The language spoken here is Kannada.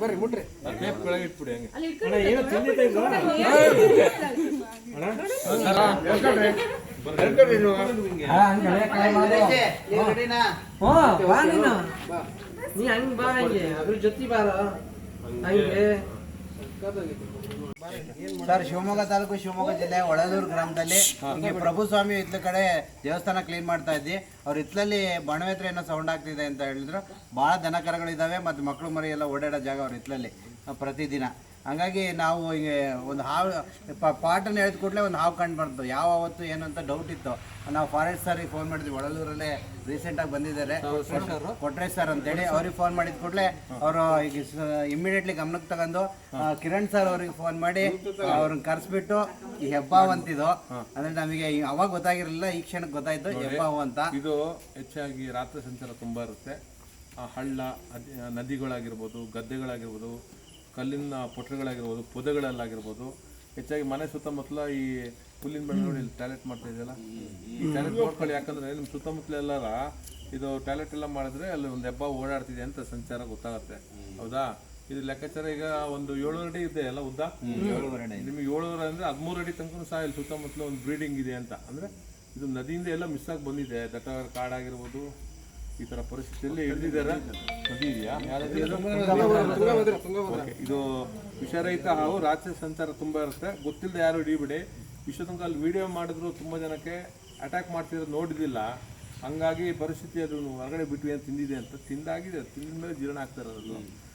ಬರ್ರಿ ಮುಟ್ರಿ ಬಾ ನೀನು ನೀ ಹಂಗ್ ಬಾ ಹಂಗೆ ಅದ್ರ ಜೊತೆ ಬಾರ ಹಂಗೆ ಸರ್, ಶಿವಮೊಗ್ಗ ತಾಲೂಕು, ಶಿವಮೊಗ್ಗ ಜಿಲ್ಲೆ ಒಳದೂರು ಗ್ರಾಮದಲ್ಲಿ ಹಿಂಗೆ ಪ್ರಭು ಸ್ವಾಮಿ ಇತ್ಲ ಕಡೆ ದೇವಸ್ಥಾನ ಕ್ಲೀನ್ ಮಾಡ್ತಾ ಇದ್ವಿ ಅವ್ರ ಇತ್ಲಲ್ಲಿ ಬಣವೇತ್ರ ಏನೋ ಸೌಂಡ್ ಆಗ್ತಿದೆ ಅಂತ ಹೇಳಿದ್ರು. ಭಾಳ ದನ ಮತ್ತೆ ಮತ್ತು ಮಕ್ಕಳು ಮರಿ ಎಲ್ಲ ಓಡಾಡೋ ಜಾಗ ಅವ್ರ ಇತ್ಲಲ್ಲಿ ಪ್ರತಿದಿನ. ಹಂಗಾಗಿ ನಾವು ಹಿಂಗೆ ಒಂದು ಹಾವು ಪಾಟನ್ನು ಎಳೆದ ಕೂಡಲೇ ಒಂದು ಹಾವು ಕಂಡು ಬಂತು ಯಾವ ಅವತ್ತು ಏನು ಅಂತ ಡೌಟ್ ಇತ್ತು. ನಾವು ಫಾರೆಸ್ಟ್ ಸರ್ಗೆ ಫೋನ್ ಮಾಡಿದ್ವಿ. ಒಳಲೂರಲ್ಲೇ ರೀಸೆಂಟಾಗಿ ಬಂದಿದ್ದಾರೆ. ಕೊಟ್ರೆ ಸರ್ ಅಂತೇಳಿ ಅವ್ರಿಗೆ ಫೋನ್ ಮಾಡಿದ ಕೂಡಲೇ ಅವರು ಈಗ ಇಮಿಡಿಯೇಟ್ಲಿ ಗಮನಕ್ಕೆ ತಗೊಂಡು ಕಿರಣ್ ಸರ್ ಅವ್ರಿಗೆ ಫೋನ್ ಮಾಡಿ ಅವ್ರನ್ನ ಕರೆಸ್ಬಿಟ್ಟು ಈ ಹೆಬ್ಬಾವ್ ಅಂತಿದ್ದು ಅಂದ್ರೆ ನಮಗೆ ಅವಾಗ ಗೊತ್ತಾಗಿರಲಿಲ್ಲ ಈ ಕ್ಷಣಕ್ಕೆ ಗೊತ್ತಾಯ್ತು ಹೆಬ್ಬಾವು ಅಂತ. ಇದು ಹೆಚ್ಚಾಗಿ ರಾತ್ರಿ ಸಂಚಾರ ತುಂಬಾ ಇರುತ್ತೆ. ಹಳ್ಳ ನದಿಗಳಾಗಿರ್ಬೋದು ಗದ್ದೆಗಳಾಗಿರ್ಬೋದು ಕಲ್ಲಿನ ಪೊಟ್ರೆಗಳಾಗಿರ್ಬೋದು ಪೊದೆಗಳಲ್ಲಾಗಿರ್ಬೋದು ಹೆಚ್ಚಾಗಿ ಮನೆ ಸುತ್ತಮುತ್ತಲ ಈ ಹುಲ್ಲಿನ ಬೆಳೆಗಳು ಇಲ್ಲಿ ಟಾಯ್ಲೆಟ್ ಮಾಡ್ತಾ ಇದೆಯಲ್ಲ? ಈ ಟಾಯ್ಲೆಟ್ ನೋಡ್ಕೊಳ್ಳಿ ಯಾಕಂದ್ರೆ ನಿಮ್ಮ ಸುತ್ತಮುತ್ತಲ ಎಲ್ಲಾರ ಇದು ಟಾಯ್ಲೆಟ್ ಎಲ್ಲ ಮಾಡಿದ್ರೆ ಅಲ್ಲಿ ಒಂದು ಹೆಬ್ಬ ಓಡಾಡ್ತಿದೆ ಅಂತ ಸಂಚಾರ ಗೊತ್ತಾಗುತ್ತೆ. ಹೌದಾ? ಇದು ಲೆಕ್ಕಾಚಾರ ಈಗ ಒಂದು ಏಳು ಅಡಿ ಇದೆ ಅಲ್ಲ ಉದ್ದ? ನಿಮಗೆ ಏಳುವರೆ ಅಂದ್ರೆ ಹದಿಮೂರು ಅಡಿ ತನಕ ಸಹ ಇಲ್ಲಿ ಸುತ್ತಮುತ್ತಲ ಒಂದು ಬ್ರೀಡಿಂಗ್ ಇದೆ ಅಂತ. ಅಂದ್ರೆ ಇದು ನದಿಯಿಂದ ಎಲ್ಲ ಮಿಸ್ ಆಗಿ ಬಂದಿದೆ. ದಟ್ಟ ಕಾಡಾಗಿರ್ಬೋದು ಈ ತರ ಪರಿಸ್ಥಿತಿಯಲ್ಲಿ ಹಿಡಿದಿದ್ದಾರೆ ನದಿ ಇದೆಯಾ. ಇದು ವಿಷರಹಿತ ಹಾವು ರಾತ್ರಿ ಸಂಚಾರ ತುಂಬಾ ಇರುತ್ತೆ. ಗೊತ್ತಿಲ್ಲದೆ ಯಾರು ಹಿಡಿಬಿಡಿ. ತನಕ ಅಲ್ಲಿ ವಿಡಿಯೋ ಮಾಡಿದ್ರು ತುಂಬಾ ಜನಕ್ಕೆ ಅಟ್ಯಾಕ್ ಮಾಡ್ತಿದ್ರು ನೋಡಿದಿಲ್ಲ ಹಂಗಾಗಿ ಪರಿಸ್ಥಿತಿ ಅದು ಹೊರಗಡೆ ಬಿಟ್ವಿ ಅಂತ ತಿಂದಿದೆ ಅಂತ. ತಿಂದಾಗಿದೆ. ತಿಂದ ಮೇಲೆ ಜೀರ್ಣ ಆಗ್ತಾ ಇರೋದು.